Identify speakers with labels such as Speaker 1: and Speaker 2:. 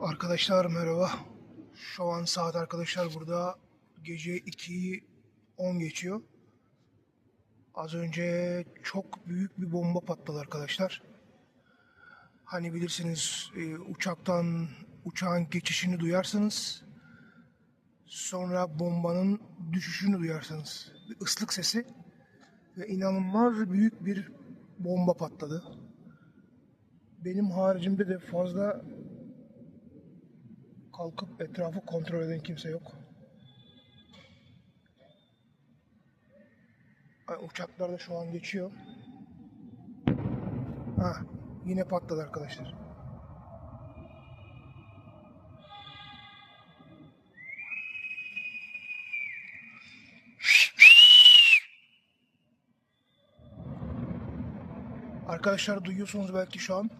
Speaker 1: Arkadaşlar merhaba. Şu an saat arkadaşlar burada gece 2'yi 10 geçiyor. Az önce çok büyük bir bomba patladı arkadaşlar. Hani bilirsiniz e, uçaktan uçağın geçişini duyarsınız. Sonra bombanın düşüşünü duyarsınız. Bir ıslık sesi ve inanılmaz büyük bir bomba patladı. Benim haricimde de fazla kalkıp etrafı kontrol eden kimse yok. Uçaklar da şu an geçiyor. Ha, yine patladı arkadaşlar. Arkadaşlar duyuyorsunuz belki şu an.